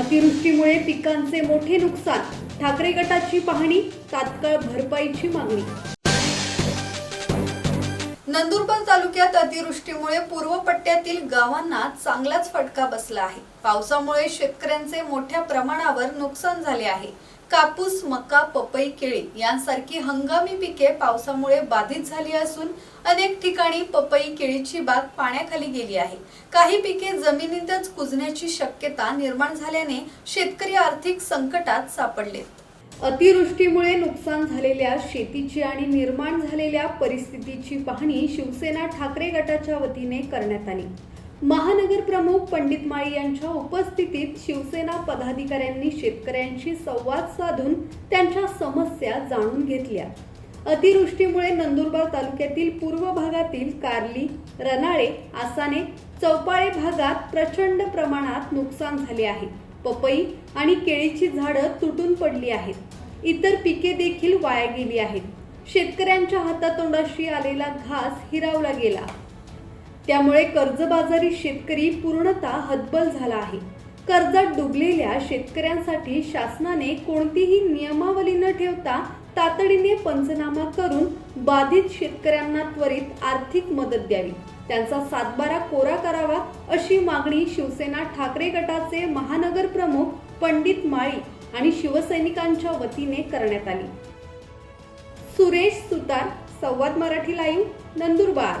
अतिवृष्टीमुळे पिकांचे मोठे नुकसान. ठाकरे गटाची पाहणी तात्काळ भरपाईची मागणी. नंदुरबार तालुक्यात अतिवृष्टीमुळे पूर्व पट्ट्यातील गावांना चांगलाच फटका बसला आहे. पावसामुळे शेतकऱ्यांचे मोठ्या प्रमाणावर नुकसान झाले आहे. कापूस मका पपई केळी यांसारखी हंगामी पिके पावसामुळे बाधित झाली असून अनेक ठिकाणी पपई केळीची बाग पाण्याखाली गेली आहे. काही पिके जमिनीतच कुजण्याची शक्यता निर्माण झाल्याने शेतकरी आर्थिक संकटात सापडले. अतिवृष्टीमुळे नुकसान झालेल्या शेतीची आणि निर्माण झालेल्या परिस्थितीची पाहणी शिवसेना ठाकरे गटाच्या वतीने करण्यात आली. महानगर प्रमुख पंडित माळी यांच्या उपस्थितीत शिवसेना पदाधिकाऱ्यांनी शेतकऱ्यांशी संवाद साधून त्यांच्या समस्या जाणून घेतल्या. अतिवृष्टीमुळे नंदुरबार तालुक्यातील पूर्व भागातील कार्ली रनाळे आसाने चौपाळे भागात प्रचंड प्रमाणात नुकसान झाले आहे. पपई आणि केळीची झाडं तुटून पडली आहेत. इतर पिके देखील वाया गेली आहेत. शेतकऱ्यांच्या हातातोंडाशी आलेला घास हिरावला गेला. त्यामुळे कर्जबाजारी शेतकरी पूर्णतः हतबल झाला आहे. कर्जात डुबलेल्या शेतकऱ्यांसाठी शासनाने कोणतीही नियमावली न ठेवता तातडीने पंचनामा करून बाधित शेतकऱ्यांना त्वरित आर्थिक मदत द्यावी. त्यांचा सातबारा कोरा करावा अशी मागणी शिवसेना ठाकरे गटाचे महानगर प्रमुख पंडित माळी आणि शिवसैनिकांच्या वतीने करण्यात आली. सुरेश सुतार संवाद मराठी लाईव्ह नंदुरबार.